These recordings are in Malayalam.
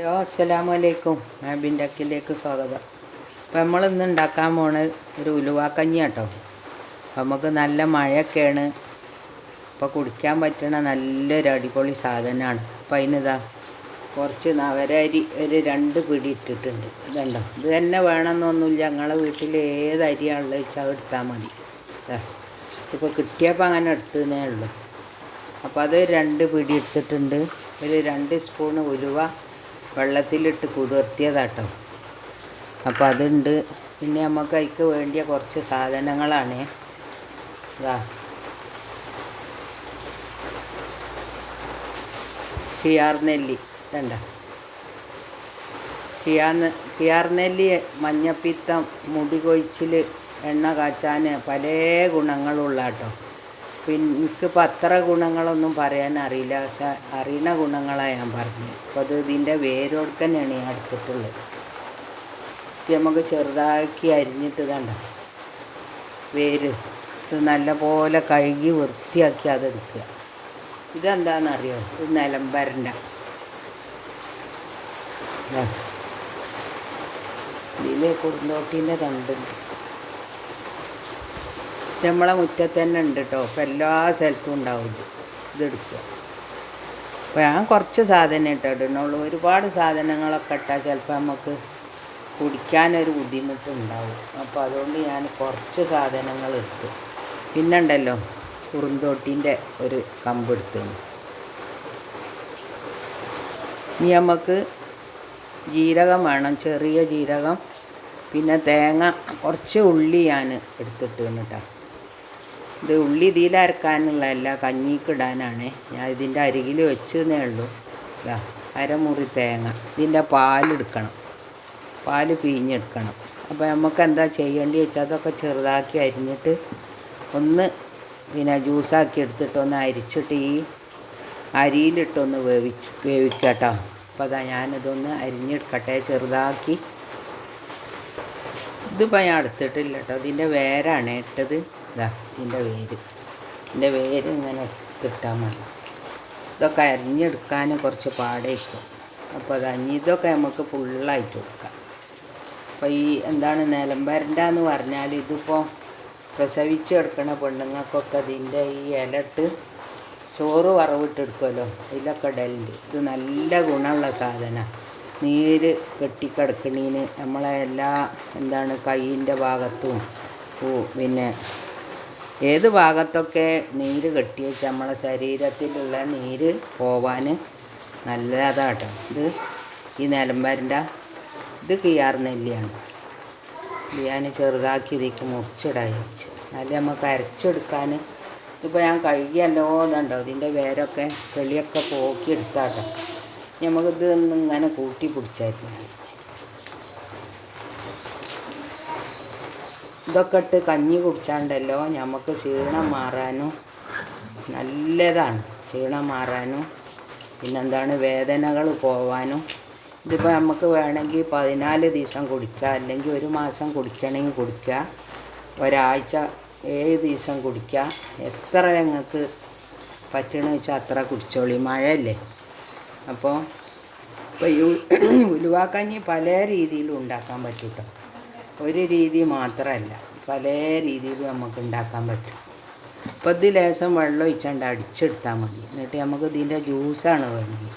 ഹലോ അസ്സലാമു അലൈക്കും ആബിന്റെ അക്കിലേക്ക് സ്വാഗതം. അപ്പം നമ്മൾ ഇന്ന് ഉണ്ടാക്കാൻ പോണ ഒരു ഉലുവാക്കഞ്ഞി കേട്ടോ അപ്പം നമുക്ക് നല്ല മഴയൊക്കെയാണ്. അപ്പോൾ കുടിക്കാൻ പറ്റണ നല്ലൊരു അടിപൊളി സാധനമാണ്. അപ്പം അതിനിതാ കുറച്ച് നവരരി ഒരു രണ്ട് പിടി ഇട്ടിട്ടുണ്ട്. ഇതുണ്ടോ? ഇത് തന്നെ വേണമെന്നൊന്നുമില്ല. ഞങ്ങളെ വീട്ടിൽ ഏത് അരിയാണുള്ളത് വെച്ചാൽ എടുത്താൽ മതി. ഇപ്പോൾ കിട്ടിയപ്പോൾ അങ്ങനെ എടുത്തതേ ഉള്ളൂ. അപ്പോൾ അത് രണ്ട് പിടി എടുത്തിട്ടുണ്ട് ഒരു രണ്ട് സ്പൂണ് ഉലുവ വെള്ളത്തിലിട്ട് കുതിർത്തിയതാട്ടോ. അപ്പോൾ അതുണ്ട്. പിന്നെ നമുക്ക് അതിക്ക് വേണ്ടിയ കുറച്ച് സാധനങ്ങളാണ്. ഇതാ. കിയാർ നെല്ലി ഇതണ്ട? കിയാർ കിയാർ നെല്ലി മഞ്ഞപ്പിത്തം മുടി കൊഴിച്ചിൽ എണ്ണ കാച്ചാൻ പല ഗുണങ്ങളുള്ള കേട്ടോ പിന്നെ എനിക്കിപ്പോൾ അത്ര ഗുണങ്ങളൊന്നും പറയാൻ അറിയില്ല. പക്ഷെ അറിയണ ഗുണങ്ങളാണ് ഞാൻ പറഞ്ഞത്. അപ്പോൾ അത് ഇതിന്റെ വേരോടുക്കന്നെയാണ് ഞാൻ എടുത്തിട്ടുള്ളത്. ഇത് നമുക്ക് ചെറുതാക്കി അരിഞ്ഞിട്ട് ഇതണ്ട? വേര്. ഇത് നല്ലപോലെ കഴുകി വൃത്തിയാക്കി അതെടുക്കുക. ഇതെന്താണെന്നറിയോ? ഇത് നിലമ്പരണ്ട ഇതിലെ കുറുന്തോട്ടീന്റെ തണ്ടുണ്ട്. നമ്മളെ മുറ്റത്ത് തന്നെ ഉണ്ട് കേട്ടോ അപ്പോൾ എല്ലാ സ്ഥലത്തും ഉണ്ടാവും ഇത്. ഇതെടുക്കുക. അപ്പോൾ ഞാൻ കുറച്ച് സാധനം ഇട്ടോ ഇടുന്നുള്ളൂ ഒരുപാട് സാധനങ്ങളൊക്കെ ഇട്ടാൽ ചിലപ്പോൾ നമുക്ക് കുടിക്കാനൊരു ബുദ്ധിമുട്ടുണ്ടാവും. അപ്പോൾ അതുകൊണ്ട് ഞാൻ കുറച്ച് സാധനങ്ങൾ എടുത്തു പിന്നെ ഉണ്ടല്ലോ കുറുന്തോട്ടിന്റെ ഒരു കമ്പ് എടുത്തിട്ടുണ്ട് ഇനി നമുക്ക് ജീരകം വേണം ചെറിയ ജീരകം. പിന്നെ തേങ്ങ കുറച്ച് ഉള്ളി ഞാൻ എടുത്തിട്ട് കേട്ടോ ഇത് ഉള്ളി ഇതിലരക്കാനുള്ളതല്ല കഞ്ഞിക്ക് ഇടാനാണ് ഞാൻ ഇതിന്റെ അരികിൽ വെച്ചെന്നേ ഉള്ളൂ. ഇതാ അരമുറി തേങ്ങ. ഇതിന്റെ പാലെടുക്കണം. പാൽ പിഴിഞ്ഞെടുക്കണം. അപ്പോൾ നമുക്ക് എന്താ ചെയ്യേണ്ടി വെച്ചാൽ അതൊക്കെ ചെറുതാക്കി അരിഞ്ഞിട്ട് ഒന്ന് പിന്നെ ജ്യൂസാക്കി എടുത്തിട്ട് ഒന്ന് അരിച്ചിട്ട് ഈ അരിയിലിട്ടൊന്ന് വേവിച്ച് വേവിക്കട്ടോ. അപ്പോൾ അതാ ഞാനിതൊന്ന് അരിഞ്ഞെടുക്കട്ടെ ചെറുതാക്കി. ഇതിപ്പോൾ ഞാൻ എടുത്തിട്ടില്ല കേട്ടോ. ഇതിന്റെ വേരാണ് ഇട്ടത്. ഇതാ ഇതിന്റെ വേര്. ഇതിന്റെ വേര് ഇങ്ങനെ എടുത്തിട്ടാൽ മതി. ഇതൊക്കെ അരിഞ്ഞെടുക്കാൻ കുറച്ച് പാടേക്കും അപ്പോൾ അത് അഞ്ഞി ഇതൊക്കെ നമുക്ക് ഫുള്ളായിട്ട് എടുക്കാം. അപ്പോൾ ഈ എന്താണ് നിലമ്പരണ്ട എന്ന് പറഞ്ഞാൽ ഇതിപ്പോൾ പ്രസവിച്ച് കിടക്കുന്ന പെണ്ണുങ്ങൾക്കൊക്കെ അതിന്റെ ഈ ഇലട്ട് ചോറ് വറവിട്ടെടുക്കുമല്ലോ ഇതിലൊക്കെ ഇടലുണ്ട്. ഇത് നല്ല ഗുണമുള്ള സാധനമാണ് നീര് കെട്ടിക്കിടക്കണീന് നമ്മളെ എല്ലാ എന്താണ് കൈയിന്റെ ഭാഗത്തും. പിന്നെ ഏത് ഭാഗത്തൊക്കെ നീര് കെട്ടി വെച്ചാൽ നമ്മളെ ശരീരത്തിലുള്ള നീര് പോവാൻ നല്ലതാട്ടോ. ഇത് ഈ നിലമ്പരന്റെ ഇത് കിയാർ നെല്ലിയാണ്. ഞാൻ ചെറുതാക്കി ഇതിക്ക് മുറിച്ചിടാൻ നല്ല നമുക്ക് അരച്ചെടുക്കാൻ ഇതിപ്പോൾ ഞാൻ കഴുകിയല്ലോ എന്നുണ്ടോ ഇതിന്റെ വേരൊക്കെ ചെളിയൊക്കെ പോക്കി എടുത്താട്ടോ ഒന്ന് ഇങ്ങനെ കൂട്ടി പിടിച്ചായിരുന്നു. ഇതൊക്കെ ഇട്ട് കഞ്ഞി കുടിച്ചാണ്ടല്ലോ നമുക്ക് ക്ഷീണം മാറാനും നല്ലതാണ്. ക്ഷീണം മാറാനും പിന്നെന്താണ് വേദനകൾ പോവാനും. ഇതിപ്പോൾ നമുക്ക് വേണമെങ്കിൽ പതിനാല് ദിവസം കുടിക്കുക അല്ലെങ്കിൽ ഒരു മാസം കുടിക്കണമെങ്കിൽ കുടിക്കുക. ഒരാഴ്ച ഏഴ് ദിവസം കുടിക്കുക. എത്ര ഞങ്ങൾക്ക് പറ്റണമെന്ന് വെച്ചാൽ അത്ര കുടിച്ചോളി. മഴയല്ലേ? അപ്പോൾ ഇപ്പോൾ ഉലുവാക്കഞ്ഞി പല രീതിയിലും ഉണ്ടാക്കാൻ പറ്റും കേട്ടോ ഒരു രീതി മാത്രമല്ല പല രീതിയിലും നമുക്ക് ഉണ്ടാക്കാൻ പറ്റും. അപ്പോൾ ഇത് ലേശം വെള്ളം ഒഴിച്ചാണ്ട് അടിച്ചെടുത്താൽ മതി. എന്നിട്ട് നമുക്ക് ഇതിന്റെ ജ്യൂസാണ് വേണ്ടത്.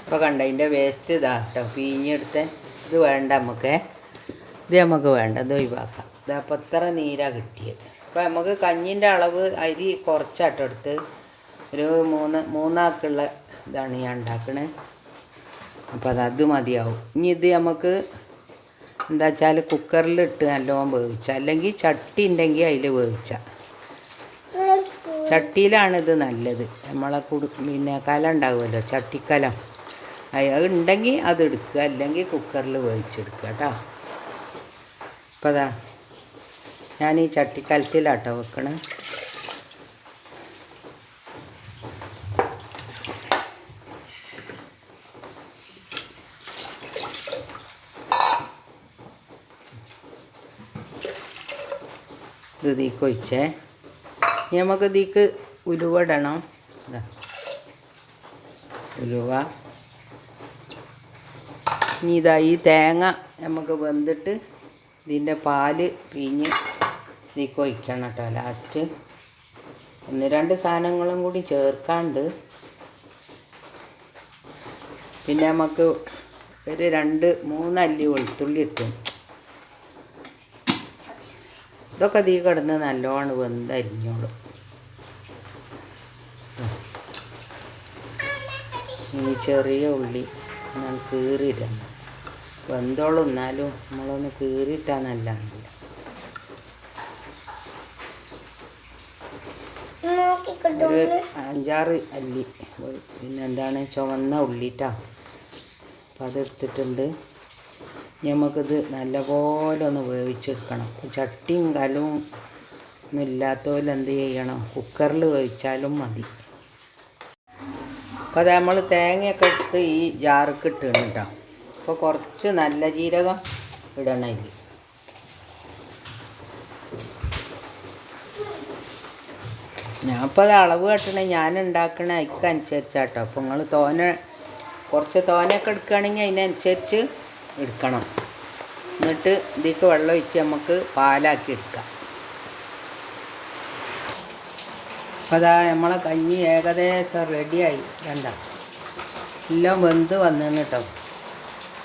ഇപ്പോൾ കണ്ട ഇതിന്റെ വേസ്റ്റ് ഇതാ കേട്ടോ. പീഞ്ഞെടുത്ത് ഇത് വേണ്ട നമുക്ക്. ഇത് നമുക്ക് വേണ്ട. ഇത് ഒഴിവാക്കാം. ഇതപ്പോൾ ഇത്ര നീരാണ് കിട്ടിയത്. അപ്പോൾ നമുക്ക് കഞ്ഞിന്റെ അളവ് അരി കുറച്ചാട്ടോ എടുത്ത്. ഒരു മൂന്ന് മൂന്നാക്കുള്ള ഇതാണ് ഞാൻ ഉണ്ടാക്കണത് അപ്പോൾ അത് അത് മതിയാവും. ഇനി ഇത് നമുക്ക് എന്താ വെച്ചാൽ കുക്കറിലിട്ട് നല്ലോണം വേവിച്ച അല്ലെങ്കിൽ ചട്ടി ഉണ്ടെങ്കിൽ അതിൽ വേവിച്ച. ചട്ടിയിലാണിത് നല്ലത്. നമ്മളെ കുടു പിന്നെ കല ഉണ്ടാകുമല്ലോ ചട്ടിക്കലം. അത് ഉണ്ടെങ്കിൽ അതെടുക്കുക അല്ലെങ്കിൽ കുക്കറിൽ വേവിച്ചെടുക്കുക കേട്ടോ. അപ്പോൾ അതാ. ഞാൻ ഈ ചട്ടിക്കലത്തിലാട്ടോ വെക്കണേ. ഇത് തീക്ക് ഇനി നമുക്ക് ഇതിക്ക് ഉലുവ ഇടണം ഉലുവ. ഇനി ഇതാ ഈ തേങ്ങ നമുക്ക് വെന്തിട്ട് ഇതിന്റെ പാൽ പിഞ്ഞ് ഇതിലേക്ക് ഒഴിക്കണം കേട്ടോ. ലാസ്റ്റ് ഒന്ന് രണ്ട് സാധനങ്ങളും കൂടി ചേർക്കാണ്ട് പിന്നെ നമുക്ക് ഒരു രണ്ട് മൂന്നല്ലി വെളുത്തുള്ളി ഇട്ടും. ഇതൊക്കെ തീ കിടന്ന് നല്ലോണം വെന്തരിഞ്ഞോളും. ഇനി ചെറിയ ഉള്ളി ഞാൻ കീറിയിടണം. വെന്തോളും എന്നാലും നമ്മളൊന്ന് കീറിയിട്ടാൽ നല്ലതാണല്ലോ. ഒരു അഞ്ചാറ് അല്ലി. പിന്നെ എന്താണ്? ചുവന്ന ഉള്ളിട്ടാ. അപ്പം അതെടുത്തിട്ടുണ്ട്. നമുക്കിത് നല്ലപോലെ ഒന്ന് വേവിച്ചെടുക്കണം. ചട്ടിയും കലവും ഒന്നും ഇല്ലാത്തപോലെ എന്ത് ചെയ്യണം? കുക്കറിൽ വേവിച്ചാലും മതി. അപ്പോൾ അത് നമ്മൾ തേങ്ങയൊക്കെ എടുത്ത് ഈ ജാർക്ക് ഇട്ടിടണം കേട്ടോ അപ്പോൾ കുറച്ച് നല്ല ജീരകം ഇടണം ഇതിൽ ഞാൻ ഇപ്പോൾ അത് അളവ് കെട്ടണേ ഞാൻ ഉണ്ടാക്കണ അതിക്കനുസരിച്ചാട്ടോ അപ്പോൾ നിങ്ങൾ തോന കുറച്ച് തോനയൊക്കെ എടുക്കുകയാണെങ്കിൽ അതിനനുസരിച്ച് എടുക്കണം. എന്നിട്ട് ഇതിലേക്ക് വെള്ളം ഒഴിച്ച് നമുക്ക് പാലാക്കി എടുക്കാം. അപ്പോൾ അതാ നമ്മളെ കഞ്ഞി ഏകദേശം റെഡിയായി. വേണ്ട എല്ലാം വെന്ത് വന്നു കേട്ടോ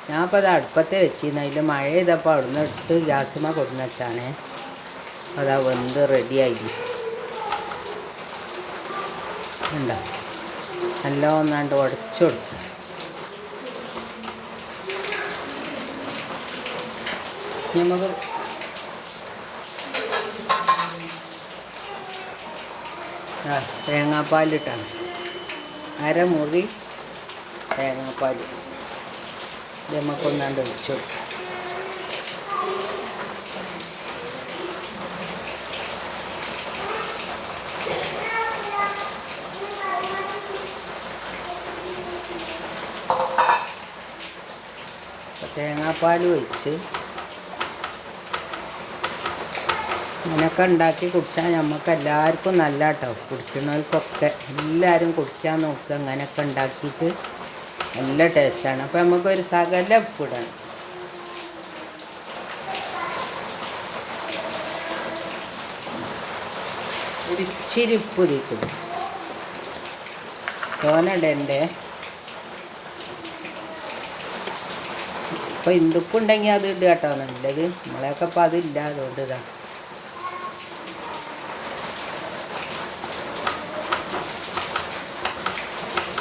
ഞാൻ അപ്പോൾ അത് അടുപ്പത്തെ വെച്ചിരുന്നു അതിൽ മഴ ചെയ്തപ്പോൾ അവിടുന്ന് എടുത്ത് ഗ്യാസുമ കൊടുന്ന് വെച്ചാണേ. അതാ വെന്ത് റെഡിയായി. ഉണ്ടോ? നല്ല ഒന്നാണ്ട് ഉടച്ചു കൊടുക്കുക നമുക്ക് തേങ്ങാപ്പാലിട്ടാണ്. അരമുറി തേങ്ങാപ്പാൽ ഇത് നമുക്കൊന്നാണ്ട് ഒഴിച്ചു കൊടുക്കാം. തേങ്ങാപ്പാൽ ഒഴിച്ച് ഇങ്ങനെയൊക്കെ ഉണ്ടാക്കി കുടിച്ചാൽ നമുക്ക് എല്ലാവർക്കും നല്ല കേട്ടോ കുടിക്കുന്നവർക്കൊക്കെ എല്ലാവരും കുടിക്കാൻ നോക്കുക അങ്ങനെയൊക്കെ ഉണ്ടാക്കിയിട്ട് നല്ല ടേസ്റ്റാണ്. അപ്പോൾ നമുക്കൊരു സകല ഉപ്പിടണം ഒരിച്ചിരി ഉപ്പ് തീക്കും തോനണ്ടേ അപ്പോൾ ഇന്ദുപ്പുണ്ടെങ്കിൽ അത് ഇടുക കേട്ടോ. നല്ലത്. നമ്മളെയൊക്കെ അപ്പോൾ അതില്ല അതുകൊണ്ട് ഇതാ.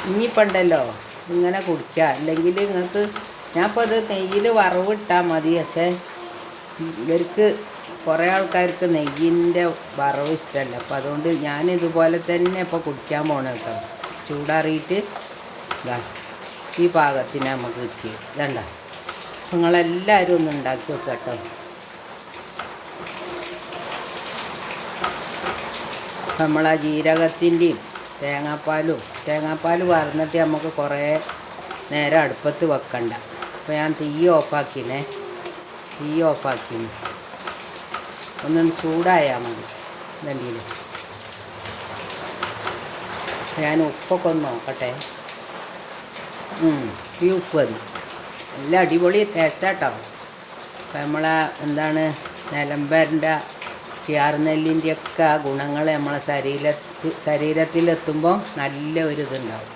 ഇനിയിപ്പോൾ ഉണ്ടല്ലോ. ഇങ്ങനെ കുടിക്കുക അല്ലെങ്കിൽ നിങ്ങൾക്ക് ഞാനിപ്പോൾ അത് നെയ്യിൽ വറവിട്ടാൽ മതി. പക്ഷേ ഇവർക്ക് കുറേ ആൾക്കാർക്ക് നെയ്യിന്റെ വറവ് ഇഷ്ടമല്ല അപ്പോൾ അതുകൊണ്ട് ഞാൻ ഇതുപോലെ തന്നെ ഇപ്പോൾ കുടിക്കാൻ പോണ കേട്ടോ. ചൂടാറിയിട്ട് ഈ പാകത്തിന് നമുക്ക് കിട്ടിയത്. ഇതണ്ട. നിങ്ങളെല്ലാവരും ഒന്ന് ഉണ്ടാക്കി വെക്കുക കേട്ടോ നമ്മൾ ആ ജീരകത്തിന്റെയും തേങ്ങാപ്പാലും തേങ്ങാപ്പാൽ വറന്നിട്ട് നമുക്ക് കുറേ നേരം അടുപ്പത്ത് വെക്കണ്ട. അപ്പോൾ ഞാൻ തീ ഓഫാക്കിനേ. തീ ഓഫാക്കിന്. ഒന്നും ചൂടായാൽ മതി. വണ്ടിയിൽ ഞാൻ ഉപ്പൊക്കെ ഒന്ന് നോക്കട്ടെ. ഈ ഉപ്പ് മതി. നല്ല അടിപൊളി ടേസ്റ്റാട്ടോ അപ്പം നമ്മളെ എന്താണ് നിലമ്പരന്റെ കിയാർനെല്ലിന്റെ ഒക്കെ ആ ഗുണങ്ങൾ നമ്മളെ ശരീര ശരീരത്തിലെത്തുമ്പോൾ നല്ല ഒരു ഇതുണ്ടാവും.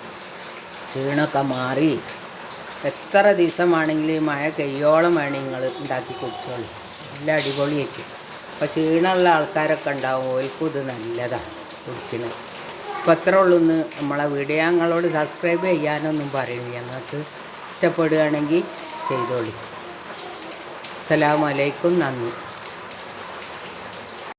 ക്ഷീണമൊക്കെ മാറി. എത്ര ദിവസമാണെങ്കിലും ഈ മഴ കയ്യോളം വേണമെങ്കിൽ നിങ്ങൾ ഉണ്ടാക്കി കുടിച്ചോളൂ. നല്ല അടിപൊളിയായിട്ട്. അപ്പോൾ ക്ഷീണമുള്ള ആൾക്കാരൊക്കെ ഉണ്ടാവും ഓൽക്കും ഇത് നല്ലതാണ് കുടിക്കുന്നത് അപ്പോൾ ഉള്ളൂ എന്ന് നമ്മളെ വീഡിയോ ഞങ്ങളോട് സബ്സ്ക്രൈബ് ചെയ്യാനൊന്നും പറയുന്നില്ല. ഞങ്ങൾക്ക് ഇഷ്ടപ്പെടുകയാണെങ്കിൽ ചെയ്തോളി. അസ്സലാമലൈക്കും നന്ദി.